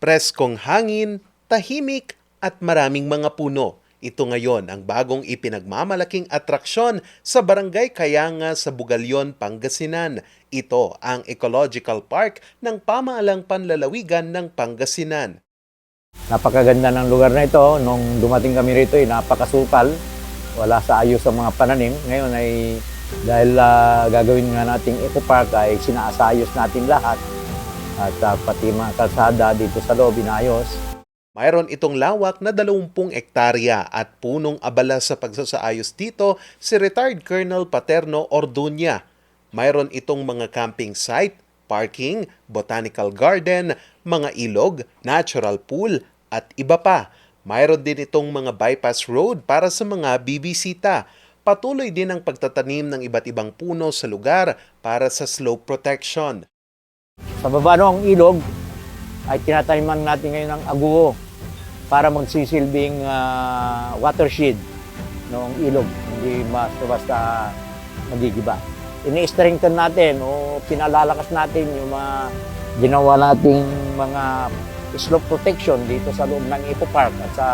Preskong hangin, tahimik at maraming mga puno. Ito ngayon ang bagong ipinagmamalaking atraksyon sa Barangay Kayanga sa Bugalyon, Pangasinan. Ito ang Ecological Park ng Pamaalang Panlalawigan ng Pangasinan. Napakaganda ng lugar na ito. Nung dumating kami rito, ay napakasukal. Wala sa ayos ang mga pananim. Ngayon ay dahil ah, gagawin nga nating eco park ay sinaasayos natin lahat. At ah, pati mga kalsada dito sa loob inayos. Mayroon itong lawak na 20 ektarya at punong abala sa pagsasaayos dito si retired Colonel Paterno Orduña. Mayroon itong mga camping site, parking, botanical garden, mga ilog, natural pool at iba pa. Mayroon din itong mga bypass road para sa mga bibisita. Patuloy din ang pagtatanim ng iba't ibang puno sa lugar para sa slope protection. Sa baba ng ilog ay tinataniman natin ngayon ng aguo para magsisilbing ah, watershed ng ilog. Hindi basta-basta magigiba. Ini-strengthen natin o pinalalakas natin yung mga ginawa nating mga slope protection dito sa loob ng Eco Park at sa,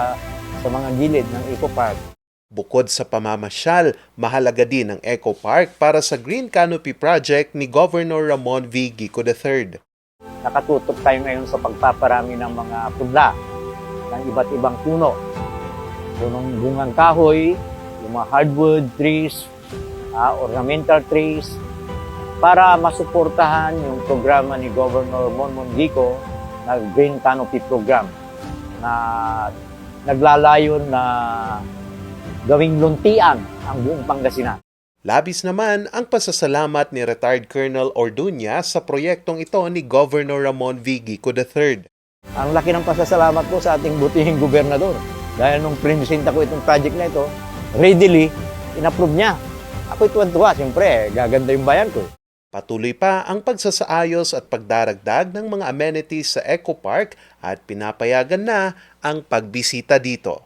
sa mga gilid ng Eco Park. Bukod sa pamamasyal, mahalaga din ang Eco Park para sa Green Canopy Project ni Governor Ramon V. Gico III. Nakatutok tayo ngayon sa pagpaparami ng mga pudla ng iba't ibang puno. Punong bungang kahoy, yung mga hardwood trees, ah, ornamental trees, para masuportahan yung programa ni Governor Monmon Gico na Green Canopy Program na naglalayon na gawing luntian ang buong Pangasinan. Labis naman ang pasasalamat ni retired Colonel Orduña sa proyektong ito ni Governor Ramon V. Gico III. Ang laki ng pasasalamat ko sa ating butihing gobernador. Dahil nung prinisenta ko itong project na ito, readily, inapprove niya. Ako'y tuwan-tuwa, siyempre, gaganda yung bayan ko. Patuloy pa ang pagsasaayos at pagdaragdag ng mga amenities sa Eco Park at pinapayagan na ang pagbisita dito.